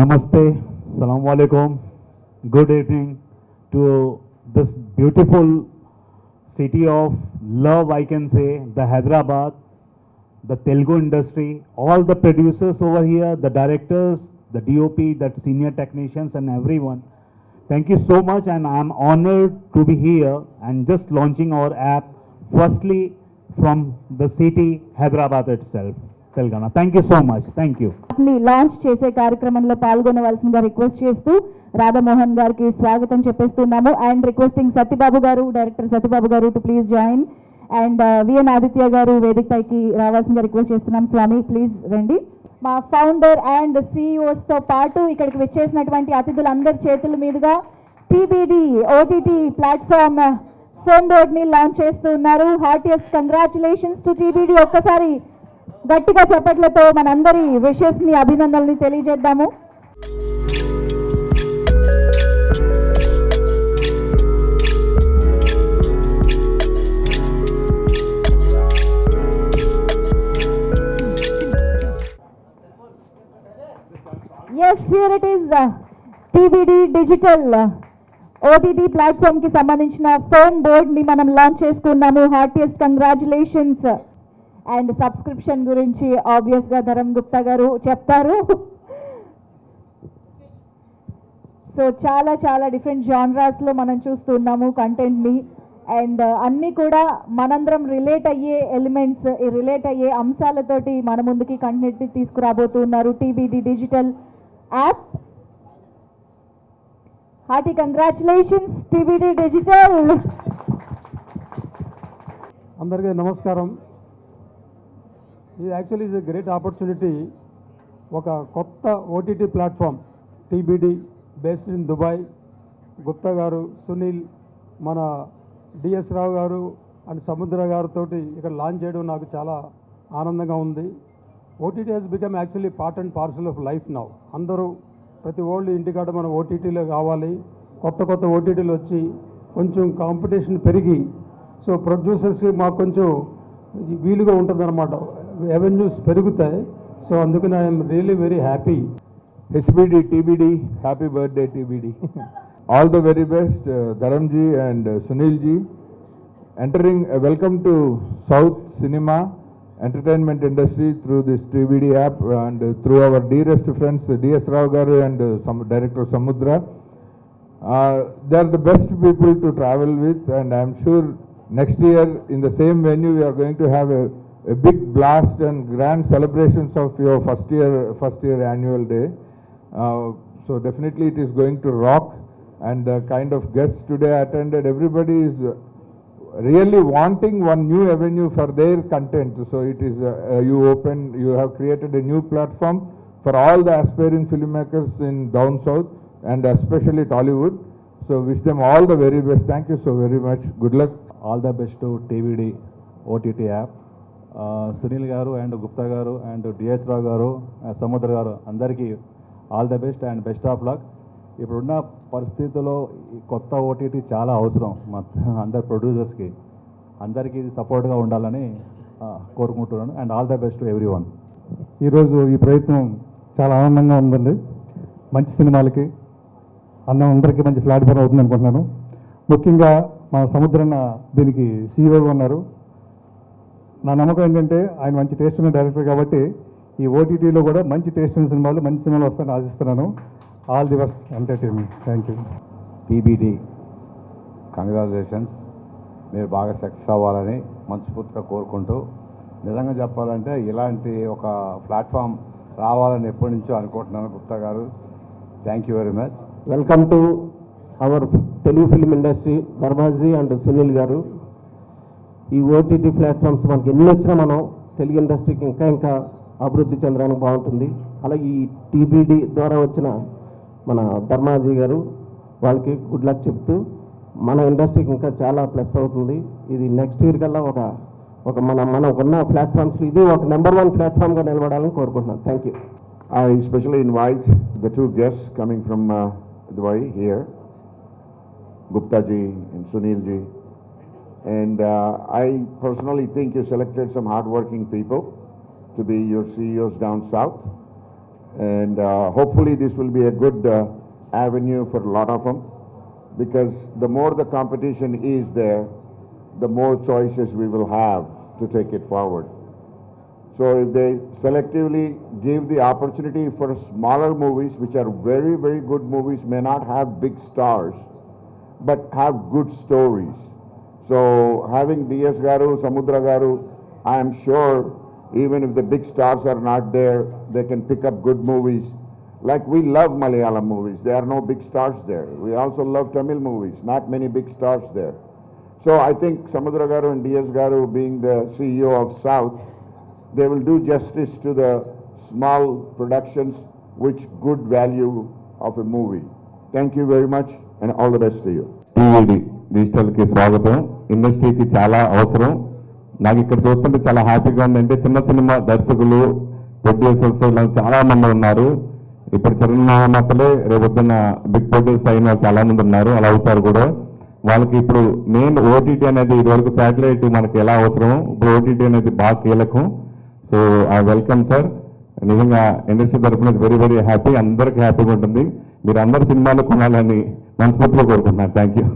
Namaste, Assalamu alaikum. Good evening to this beautiful city of love, I can say, the Hyderabad, the Telugu industry, all the producers over here, the directors, the DOP, the senior technicians, and everyone. Thank you so much, and I'm honored to be here and just launching our app, firstly from the city Hyderabad itself, Telangana thank you so much thank you launch చేసే కార్యక్రమంలో పాల్గొనవలసిందిగా request చేస్తూ రాధామోహన్ గారికి స్వాగతం చెప్పేస్తున్నాము. And requesting Satyababu గారు director Satyababu గారు to please join and VN Aditya గారు వేదికపైకి రావాల్సిందిగా రిక్వెస్ట్ చేస్తున్నాం. స్వామి ప్లీజ్ రండి. మా ఫౌండర్ అండ్ సిఇఓస్తో పాటు ఇక్కడికి వచ్చేసినటువంటి అతిథులందరి చేతుల మీదుగా టీబీడీ ఓటీటీ ప్లాట్ఫామ్ ఫోన్ బోర్డ్ని లాంచ్ చేస్తున్నారు. హార్టియస్ట్ కంగ్రాచులేషన్స్ టు టీబీడీ ఒక్కసారి గట్టిగా చప్పట్లతో మనందరి విషెస్ని అభినందనల్ని తెలియజేద్దాము. Yes here it is TBD digital OTT ప్లాట్ఫామ్కి సంబంధించిన ఫోన్ బోర్డ్ని మనం లాంచ్ చేసుకున్నాము. హార్టియస్ట్ కంగ్రాచులేషన్స్ అండ్ సబ్స్క్రిప్షన్ గురించి ఆబ్వియస్గా ధరమ్ ధరం గుప్తా గారు చెప్తారు. సో చాలా చాలా డిఫరెంట్ జాన్రాస్లో మనం చూస్తున్నాము కంటెంట్ని. అండ్ అన్నీ కూడా మనందరం రిలేట్ అయ్యే ఎలిమెంట్స్ రిలేట్ అయ్యే అంశాలతోటి మన ముందుకి content తీసుకురాబోతున్నారు. TBD digital app. Hearty congratulations TBD digital. అందరికీ నమస్కారం. ఇది actually is a great opportunity ఒక కొత్త OTT platform TBD based in Dubai Gupta గారు సునీల్ మన డిఎస్ రావు గారు అండ్ సముద్ర గారితో ఇక్కడ లాంచ్ చేయడం నాకు చాలా ఆనందంగా ఉంది. OTT has become actually part and parcel of life now అందరూ ప్రతి ఓల్డ్ ఇంటికాడ మనం ఓటీటీలో కావాలి. కొత్త కొత్త ఓటీటీలు వచ్చి కొంచెం కాంపిటీషన్ పెరిగి సో ప్రొడ్యూసర్స్కి మాకు కొంచెం వీలుగా ఉంటుందన్నమాట. రెవెన్యూస్ పెరుగుతాయి సో అందుకని I'm really very happy HBD, TBD, happy birthday TBD. All the very best, uh, Dharamji and uh, Sunilji. Entering, uh, welcome to South Cinema Entertainment Industry through this TBD app and uh, through our dearest friends uh, DS Rao Garu and uh, some Director Samudra. Uh, they are the best people to travel with and I am sure next year a big blast and grand celebrations of your first year, first year annual day. Uh, so definitely it is going to rock and the kind of guests today attended, everybody is really wanting one new avenue for their content. So it is, uh, uh you open, you have created a new platform for all the aspiring filmmakers in down south and especially Tollywood. So wish them all the very best. Thank you so very much. Good luck. All the best to TVD OTT app. Sunil గారు and Gupta గారు and DS Rao గారు సముద్ర గారు అందరికీ all the best and best of luck. ఇప్పుడున్న పరిస్థితుల్లో కొత్త OTT చాలా అవసరం మా అందరు ప్రొడ్యూసర్స్కి. అందరికీ ఇది సపోర్ట్గా ఉండాలని కోరుకుంటున్నాను. And all the best everyone ఈరోజు ఈ ప్రయత్నం చాలా ఆనందంగా ఉందండి. మంచి సినిమాలకి అన్న అందరికీ మంచి ప్లాట్ఫామ్ అవుతుంది అనుకుంటున్నాను ముఖ్యంగా మా సముద్రన్న దీనికి సీఈఓ ఉన్నారు. నా నమ్మకం ఏంటంటే ఆయన మంచి టేస్ట్ ఉన్న డైరెక్టర్ కాబట్టి ఈ ఓటీటీలో కూడా మంచి టేస్ట్ ఉన్న సినిమాలు మంచి సినిమాలు వస్తాయని ఆశిస్తున్నాను. All the best entertainment thank you TBD congratulations మీరు బాగా సక్సెస్ అవ్వాలని మనస్ఫూర్తిగా కోరుకుంటూ నిజంగా చెప్పాలంటే ఇలాంటి ఒక ప్లాట్ఫామ్ రావాలని ఎప్పటి నుంచో అనుకుంటున్నాను గుప్తా గారు. Thank you very much welcome to our Telugu film industry Dharmaji and Sunil గారు. ఈ ఓటీటీ ప్లాట్ఫామ్స్ మనకి ఎన్ని వచ్చినా మనం తెలుగు ఇండస్ట్రీకి ఇంకా ఇంకా అభివృద్ధి చెందడానికి బాగుంటుంది. అలాగే ఈ టీబీడీ ద్వారా వచ్చిన మన ధర్మాజీ గారు వాళ్ళకి గుడ్ లక్ చెప్తూ మన ఇండస్ట్రీకి ఇంకా చాలా ప్లస్ అవుతుంది. ఇది నెక్స్ట్ ఇయర్ కల్లా ఒక ఒక మన మనకున్న ప్లాట్ఫామ్స్ ఇది ఒక నెంబర్ వన్ ప్లాట్ఫామ్గా నిలబడాలని కోరుకుంటున్నాను. Thank you. I especially invite the two guests coming from here Guptaji and Sunil ji and uh, I personally think you selected some hardworking people to be your CEOs down south. And uh, hopefully, this will be a good uh, avenue for a lot of them because the more the competition is there, the more choices we will have to take it forward. So if they selectively give the opportunity for smaller movies, which are very, very good movies, may not have big stars, but have good stories. So having DS Garu, Samudra Garu, I am sure even if the big stars are not there, they can pick up good movies. Like we love Malayalam movies, there are no big stars there. We also love Tamil movies, not many big stars there. So I think Samudra Garu and DS Garu being the CEO of South, they will do justice to the small productions which good value of a movie. Thank you very much and all the best to you. DVD. డిజిటల్కి స్వాగతం. ఇండస్ట్రీకి చాలా అవసరం. నాకు ఇక్కడ చూస్తుంటే చాలా హ్యాపీగా ఉందంటే చిన్న సినిమా దర్శకులు ప్రొడ్యూసర్స్ ఇలా చాలా మంది ఉన్నారు. ఇప్పుడు చిరునామతలే రేపొద్దున బిగ్ ప్రొడ్యూసర్ అయిన చాలా మంది ఉన్నారు. అలా అవుతారు కూడా. వాళ్ళకి ఇప్పుడు మెయిన్ ఓటీటీ అనేది ఇదివరకు శాటిలైట్ మనకి ఎలా అవసరం? ఇప్పుడు ఓటీటీ అనేది బాగా కీలకం. So I welcome sir. నిజంగా ఇండస్ట్రీ తరఫున వెరీ వెరీ హ్యాపీ అందరికీ హ్యాపీగా ఉంటుంది. మీరు అందరు సినిమాలు కొనాలని మనస్ఫూర్తిగా కోరుకుంటున్నాను. Thank you